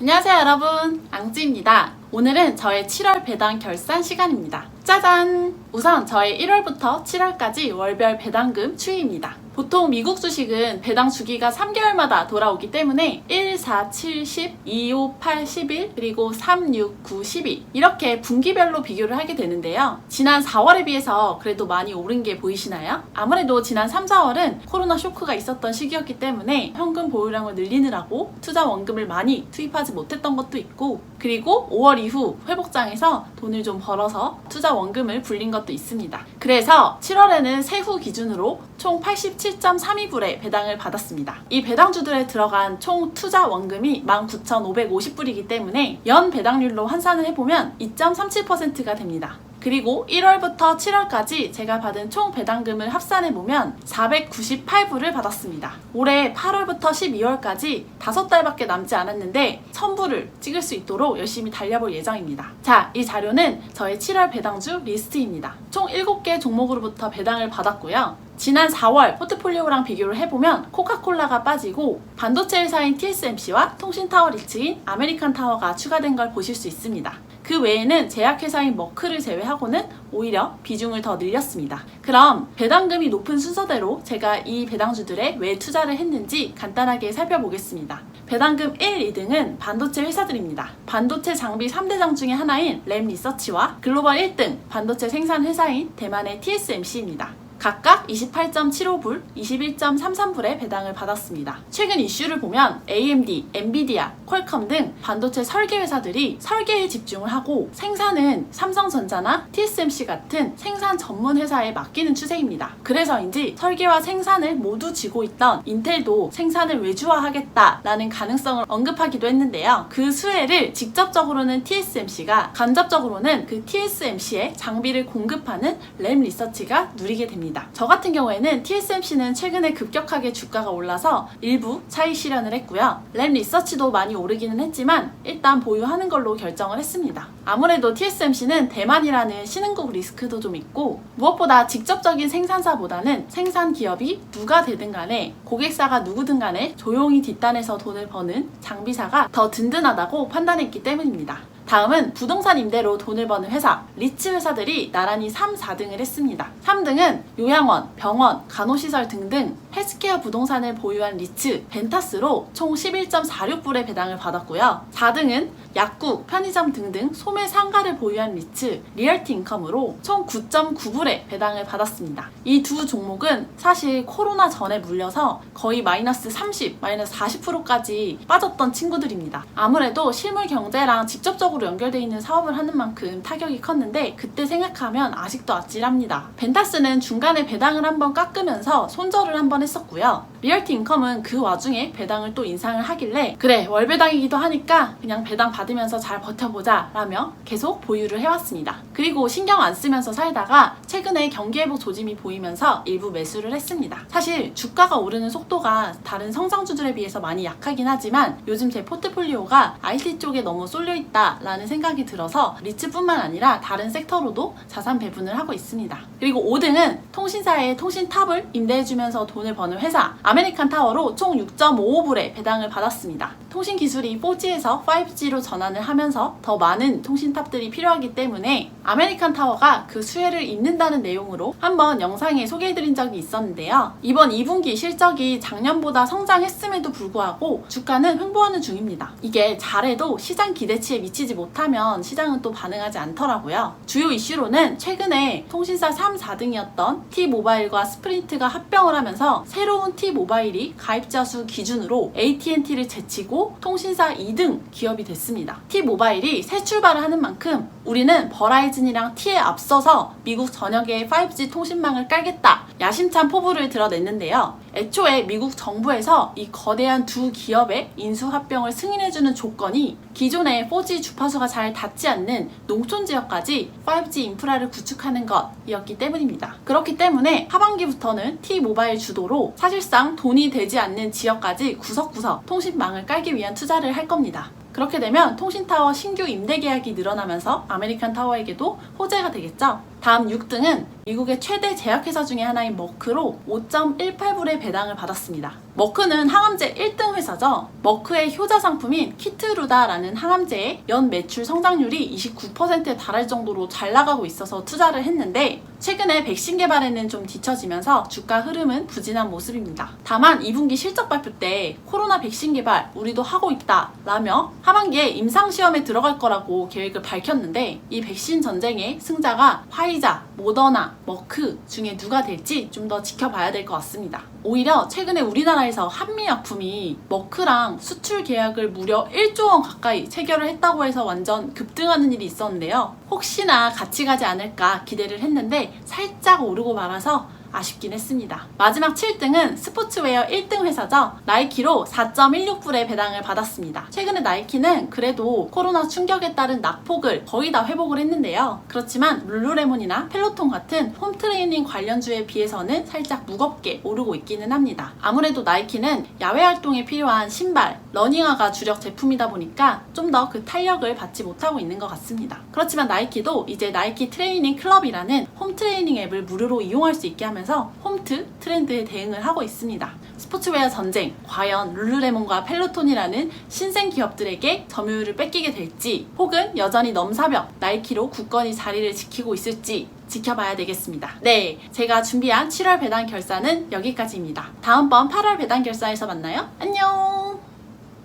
안녕하세요 여러분. 앙찌입니다. 오늘은 저의 7월 배당 결산 시간입니다. 짜잔! 우선 저의 1월부터 7월까지 월별 배당금 추이입니다 보통 미국 주식은 배당 주기가 3개월마다 돌아오기 때문에 1, 4, 7, 10, 2, 5, 8, 11 그리고 3, 6, 9, 12 이렇게 분기별로 비교를 하게 되는데요 지난 4월에 비해서 그래도 많이 오른 게 보이시나요? 아무래도 지난 3, 4월은 코로나 쇼크가 있었던 시기였기 때문에 현금 보유량을 늘리느라고 투자 원금을 많이 투입하지 못했던 것도 있고 그리고 5월 이후 회복장에서 돈을 좀 벌어서 투자 원금을 불린 것도 있습니다. 그래서 7월에는 세후 기준으로 총 87.32불의 배당을 받았습니다. 이 배당주들에 들어간 총 투자 원금이 19,550불이기 때문에 연 배당률로 환산을 해보면 2.37%가 됩니다. 그리고 1월부터 7월까지 제가 받은 총 배당금을 합산해 보면 498불을 받았습니다. 올해 8월부터 12월까지 5달밖에 남지 않았는데 1000불을 찍을 수 있도록 열심히 달려볼 예정입니다. 자, 이 자료는 저의 7월 배당주 리스트입니다. 총 7개 종목으로부터 배당을 받았고요. 지난 4월 포트폴리오랑 비교를 해보면 코카콜라가 빠지고 반도체 회사인 TSMC와 통신타워 리츠인 아메리칸 타워가 추가된 걸 보실 수 있습니다. 그 외에는 제약회사인 머크를 제외하고는 오히려 비중을 더 늘렸습니다. 그럼 배당금이 높은 순서대로 제가 이 배당주들에 왜 투자를 했는지 간단하게 살펴보겠습니다. 배당금 1, 2등은 반도체 회사들입니다. 반도체 장비 3대장 중에 하나인 램 리서치와 글로벌 1등 반도체 생산 회사인 대만의 TSMC입니다. 각각 28.75불, 21.33불의 배당을 받았습니다. 최근 이슈를 보면 AMD, 엔비디아, 퀄컴 등 반도체 설계 회사들이 설계에 집중을 하고 생산은 삼성전자나 TSMC 같은 생산 전문 회사에 맡기는 추세입니다. 그래서인지 설계와 생산을 모두 쥐고 있던 인텔도 생산을 외주화하겠다라는 가능성을 언급하기도 했는데요. 그 수혜를 직접적으로는 TSMC가 간접적으로는 그 TSMC에 장비를 공급하는 램 리서치가 누리게 됩니다. 저 같은 경우에는 TSMC는 최근에 급격하게 주가가 올라서 일부 차익 실현을 했고요. 램 리서치도 많이 오르기는 했지만 일단 보유하는 걸로 결정을 했습니다. 아무래도 TSMC는 대만이라는 신흥국 리스크도 좀 있고 무엇보다 직접적인 생산사보다는 생산 기업이 누가 되든 간에 고객사가 누구든 간에 조용히 뒷단에서 돈을 버는 장비사가 더 든든하다고 판단했기 때문입니다. 다음은 부동산 임대로 돈을 버는 회사, 리츠 회사들이 나란히 3, 4등을 했습니다. 3등은 요양원, 병원, 간호시설 등등 헬스케어 부동산을 보유한 리츠, 벤타스로 총 11.46불의 배당을 받았고요. 4등은 약국, 편의점 등등 소매 상가를 보유한 리츠, 리얼티 인컴으로 총 9.9불의 배당을 받았습니다. 이 두 종목은 사실 코로나 전에 물려서 거의 마이너스 30, 마이너스 40%까지 빠졌던 친구들입니다. 아무래도 실물 경제랑 직접적으로 연결되어 있는 사업을 하는 만큼 타격이 컸는데 그때 생각하면 아직도 아찔합니다. 벤타스는 중간에 배당을 한번 깎으면서 손절을 한번 했었고요. 리얼티 인컴은 그 와중에 배당을 또 인상을 하길래 그래 월 배당이기도 하니까 그냥 배당 받으면서 잘 버텨보자 라며 계속 보유를 해왔습니다. 그리고 신경 안 쓰면서 살다가 최근에 경기회복 조짐이 보이면서 일부 매수를 했습니다. 사실 주가가 오르는 속도가 다른 성장주들에 비해서 많이 약하긴 하지만 요즘 제 포트폴리오가 IT 쪽에 너무 쏠려 있다 라는 생각이 들어서 리츠뿐만 아니라 다른 섹터로도 자산 배분을 하고 있습니다. 그리고 5등은 통신사의 통신탑을 임대해주면서 돈을 버는 회사 아메리칸 타워로 총 6.55불의 배당을 받았습니다. 통신 기술이 4G에서 5G로 전환을 하면서 더 많은 통신탑들이 필요하기 때문에 아메리칸 타워가 그 수혜를 잇는다는 내용으로 한번 영상에 소개해드린 적이 있었는데요. 이번 2분기 실적이 작년보다 성장했음에도 불구하고 주가는 횡보하는 중입니다. 이게 잘해도 시장 기대치에 미치지 못하면 시장은 또 반응하지 않더라고요. 주요 이슈로는 최근에 통신사 3, 4등이었던 T모바일과 스프린트가 합병을 하면서 새로운 T모바일이 가입자 수 기준으로 AT&T를 제치고 통신사 2등 기업이 됐습니다. T모바일이 새 출발을 하는 만큼 우리는 버라이즌이랑 T에 앞서서 미국 전역에 5G 통신망을 깔겠다 야심찬 포부를 드러냈는데요. 애초에 미국 정부에서 이 거대한 두 기업의 인수 합병을 승인해주는 조건이 기존의 4G 주파수가 잘 닿지 않는 농촌 지역까지 5G 인프라를 구축하는 것이었기 때문입니다. 그렇기 때문에 하반기부터는 T모바일 주도로 사실상 돈이 되지 않는 지역까지 구석구석 통신망을 깔기 위한 투자를 할 겁니다. 그렇게 되면 통신타워 신규 임대 계약이 늘어나면서 아메리칸 타워에게도 호재가 되겠죠. 다음 6등은 미국의 최대 제약회사 중에 하나인 머크로 5.18불의 배당을 받았습니다. 머크는 항암제 1등 회사죠. 머크의 효자 상품인 키트루다라는 항암제의 연 매출 성장률이 29%에 달할 정도로 잘 나가고 있어서 투자를 했는데 최근에 백신 개발에는 좀 뒤처지면서 주가 흐름은 부진한 모습입니다. 다만 2분기 실적 발표 때 코로나 백신 개발 우리도 하고 있다 라며 하반기에 임상시험에 들어갈 거라고 계획을 밝혔는데 이 백신 전쟁의 승자가 화이 자, 모더나, 머크 중에 누가 될지 좀 더 지켜봐야 될 것 같습니다. 오히려 최근에 우리나라에서 한미약품이 머크랑 수출 계약을 무려 1조 원 가까이 체결을 했다고 해서 완전 급등하는 일이 있었는데요. 혹시나 같이 가지 않을까 기대를 했는데 살짝 오르고 말아서 아쉽긴 했습니다. 마지막 7등은 스포츠웨어 1등 회사죠. 나이키로 4.16불의 배당을 받았습니다. 최근에 나이키는 그래도 코로나 충격에 따른 낙폭을 거의 다 회복을 했는데요. 그렇지만 룰루레몬이나 펠로톤 같은 홈트레이닝 관련주에 비해서는 살짝 무겁게 오르고 있기는 합니다. 아무래도 나이키는 야외 활동에 필요한 신발, 러닝화가 주력 제품이다 보니까 좀 더 그 탄력을 받지 못하고 있는 것 같습니다. 그렇지만 나이키도 이제 나이키 트레이닝 클럽이라는 홈트레이닝 앱을 무료로 이용할 수 있게 하면서 홈트 트렌드에 대응을 하고 있습니다. 스포츠웨어 전쟁, 과연 룰루레몬과 펠로톤이라는 신생 기업들에게 점유율을 뺏기게 될지, 혹은 여전히 넘사벽 나이키로 굳건히 자리를 지키고 있을지 지켜봐야 되겠습니다. 네, 제가 준비한 7월 배당 결산은 여기까지입니다. 다음번 8월 배당 결산에서 만나요. 안녕!